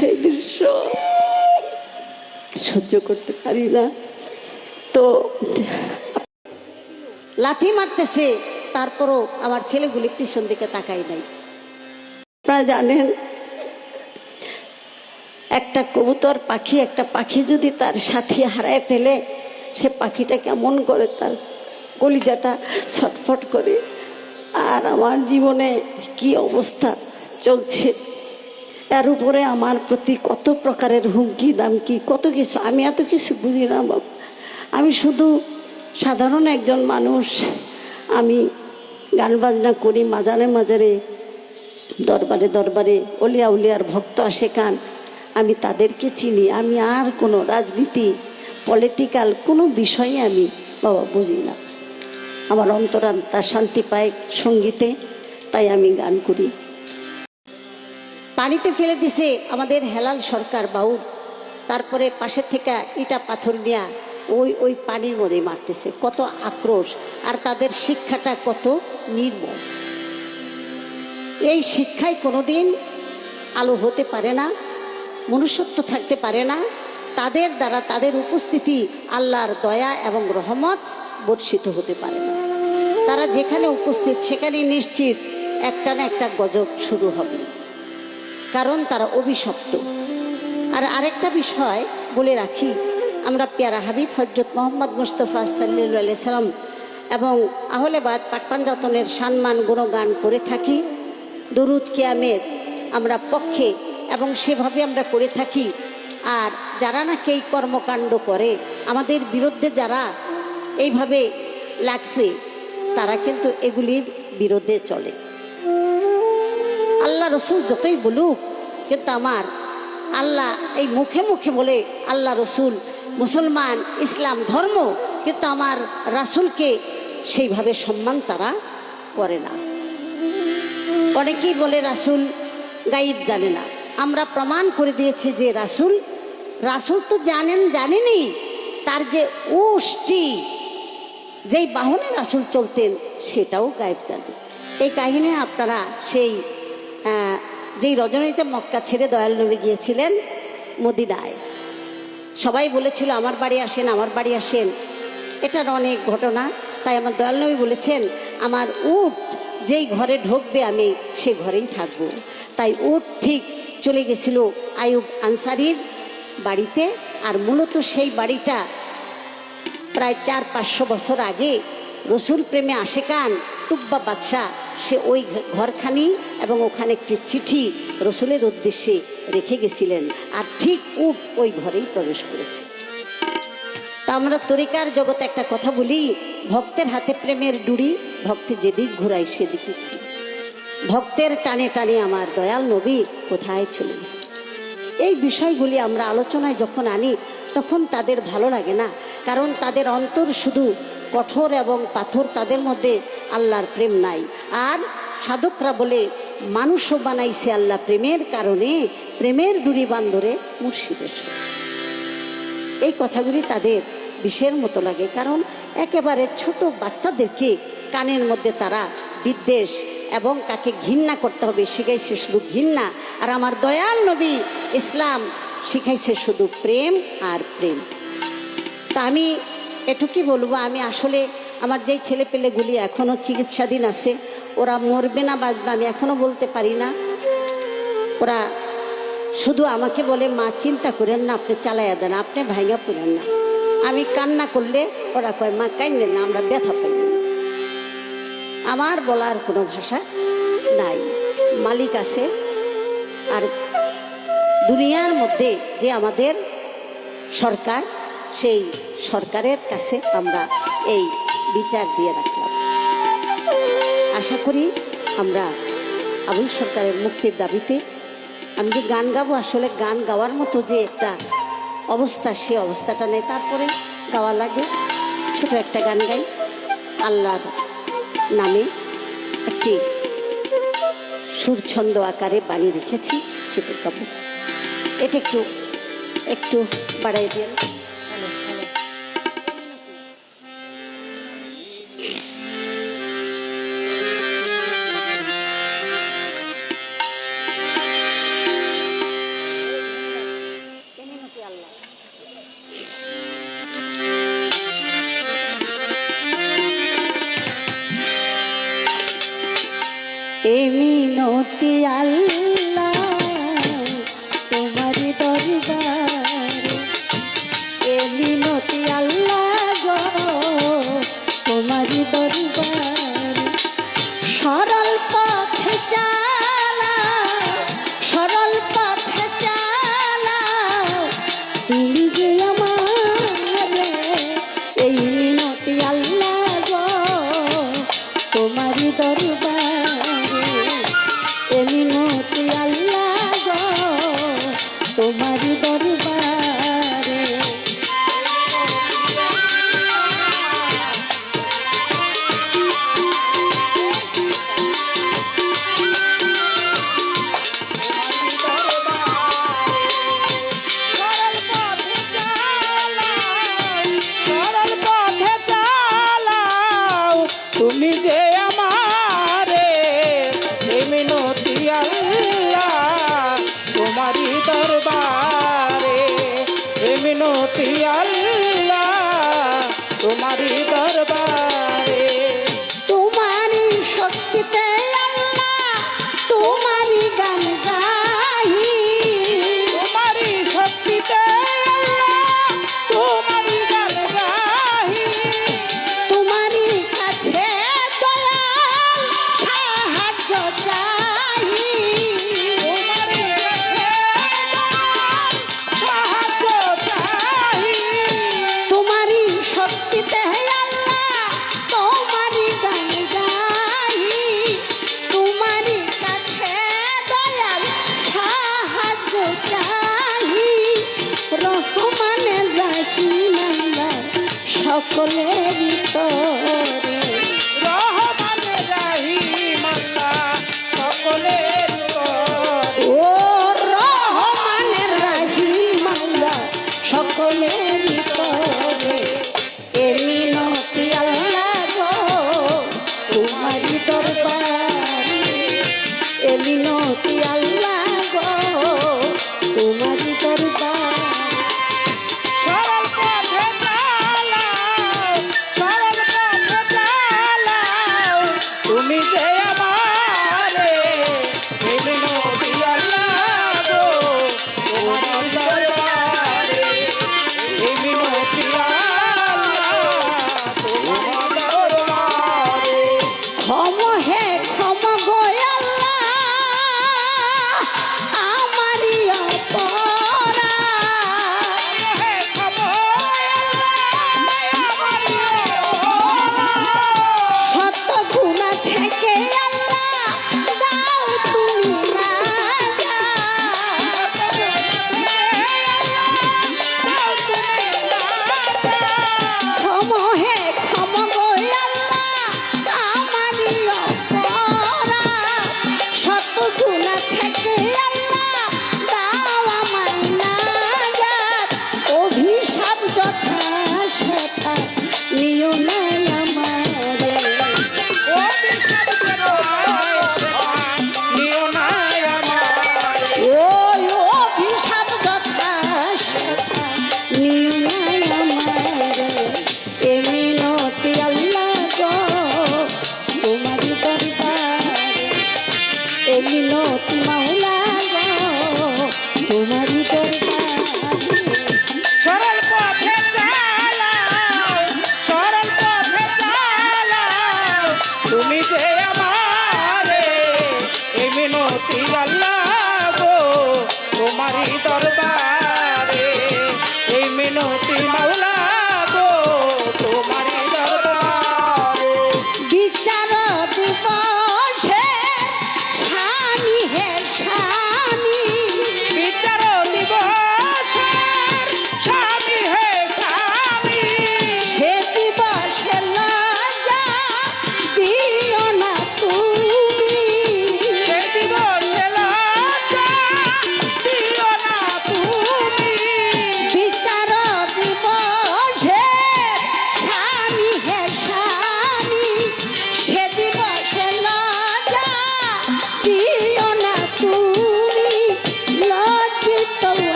সেই দৃশ্য। সহ্য করতে পারি না। তো লাথি মারতেছে তারপরও আমার ছেলেগুলি পিছন দিকে তাকাই নাই। আপনারা জানেন একটা কবুতর পাখি একটা পাখি যদি তার সাথী হারায় ফেলে সে পাখিটা কেমন করে তার কলিজাটা ছটফট করে। আর আমার জীবনে কি অবস্থা চলছে? এর উপরে আমার প্রতি কত প্রকারের হুমকি, দামকি, কত কিছু, আমি এত কিছু বুঝি না বাবা। আমি শুধু সাধারণ একজন মানুষ, আমি গান বাজনা করি, মাঝারে মাজারে দরবারে দরবারে, অলিয়া উলিয়ার ভক্ত আসে কান, আমি তাদেরকে চিনি, আমি আর কোনো রাজনীতি পলিটিক্যাল কোনো বিষয়ে আমি বাবা বুঝি না। আমার অন্তরাত্মা শান্তি পায় সঙ্গীতে, তাই আমি গান করি। পানিতে ফেলে দিছে আমাদের হেলাল সরকার বাউ তারপরে পাশের থেকে ইটা পাথর নিয়ে ওই ওই পানির মধ্যে মারতেছে। কত আক্রোশ। আর তাদের শিক্ষাটা কত নির্মল এই শিক্ষায় কোনোদিন আলো হতে পারে না, মনুষ্যত্ব থাকতে পারে না। তাদের দ্বারা তাদের উপস্থিতি আল্লাহর দয়া এবং রহমত বর্ষিত হতে পারে না। তারা যেখানে উপস্থিত সেখানে নিশ্চিত একটা না একটা গজব শুরু হবে। কারণ তারা অভিশপ্ত। আর আরেকটা বিষয় বলে রাখি, আমরা পেয়ারা হাবিব হজরত মোহাম্মদ মুস্তফা সাল্লি সাল্লাম এবং আহলেবাদ পাটপাঞ্জাতনের সম্মান, গুণগান করে থাকি। দরুদ কেয়ামের আমরা পক্ষে এবং সেভাবে আমরা করে থাকি। আর যারা নাকি এই কর্মকাণ্ড করে, আমাদের বিরুদ্ধে যারা এইভাবে লাগছে, তারা কিন্তু এগুলির বিরুদ্ধে চলে। আল্লাহ রসুল যতই বলুক, কিন্তু আমার আল্লাহ এই মুখে মুখে বলে আল্লাহ রসুল, মুসলমান, ইসলাম, ধর্ম, কিন্তু আমার রাসুলকে সেইভাবে সম্মান তারা করে না। অনেকেই বলে রাসুল গাইব জানে না। আমরা প্রমাণ করে দিয়েছি যে রাসুল রাসুল তো জানেন জানেনি, তার যে উষ্টি, যেই বাহনে রাসুল চলতেন, সেটাও গায়েব জানে। এই কাহিনী আপনারা সেই যেই রজনীতে মক্কা ছেড়ে দয়াল নবী গিয়েছিলেন মদিনায়, সবাই বলেছিল, আমার বাড়ি আসেন, আমার বাড়ি আসেন। এটার অনেক ঘটনা। তাই আমার দয়াল নবী বলেছেন, আমার উট যেই ঘরে ঢুকবে, আমি সে ঘরেই থাকব। তাই উট ঠিক চলে গেছিল আয়ুব আনসারির বাড়িতে, আর মূলত সেই বাড়িটা প্রায় চার পাঁচশো বছর আগে রসুল প্রেমে আশেকান টুব্বা বাদশাহ সে ওই ঘরখানি এবং ওখানে একটি চিঠি রসুলের উদ্দেশ্যে রেখে গেছিলেন। আর ঠিক উট ওই ঘরেই প্রবেশ করেছে। তা আমরা তরিকার জগতে একটা কথা বলি, ভক্তের হাতে প্রেমের ডুরি, ভক্তি যেদিক ঘুরাই সেদিকে ভক্তের টানে টানে আমার দয়াল নবী কোথায় চলে গেছে? এই বিষয়গুলি আমরা আলোচনায় যখন আনি, তখন তাদের ভালো লাগে না, কারণ তাদের অন্তর শুধু কঠোর এবং পাথর তাদের মধ্যে আল্লাহর প্রেম নাই। আর সাধকরা বলে, মানুষও বানাইছে আল্লাহ প্রেমের কারণে, প্রেমের ডুরি বান্ধরে মুর্শিদের এই কথাগুলি তাদের বিষের মতো লাগে, কারণ একেবারে ছোট বাচ্চাদেরকে কানের মধ্যে তারা বিদ্বেষ এবং কাকে ঘৃণা করতে হবে শিখাইছে শুধু ঘৃণা। আর আমার দয়াল নবী ইসলাম শিখাইছে শুধু প্রেম আর প্রেম। তা আমি এটুকুই বলব, আমি আসলে আমার যেই ছেলে পেলেগুলি এখনও চিকিৎসাধীন আছে, ওরা মরবে না, বাঁচবে, আমি এখনও বলতে পারি না। ওরা শুধু আমাকে বলে, মা, চিন্তা করেন না, আপনি চালাইয়া দেন, আপনি ভাইয়া পড়েন না। আমি কান্না করলে ওরা কয়, মা কান্দেন না, আমরা ব্যথা পাই না। আমার বলার কোনো ভাষা নাই। মালিক আছে, আর দুনিয়ার মধ্যে যে আমাদের সরকার সেই সরকারের কাছে আমরা এই বিচার দিয়ে রাখলাম। আশা করি আমরা আবুল সরকারের মুক্তির দাবিতে আমি যে গান গাবো, আসলে গান গাওয়ার মতো যে একটা অবস্থা, সে অবস্থাটা নেই। তারপরে গাওয়া লাগে, ছোট একটা গান গাই, আল্লাহর নামে একটি সুরছন্দ আকারে বানিয়ে রেখেছি, সেটা গাবো। এটা একটু একটু বাড়াই দিয়ে Shiva. আল্লাহ তোমারই দরবারে। রহমানের রাখি মালা সকলের তরে।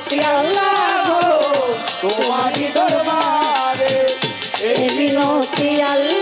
মূর্তি আল্লাহ গো তোমারি দরবারে এই মিনতি আল্লাহ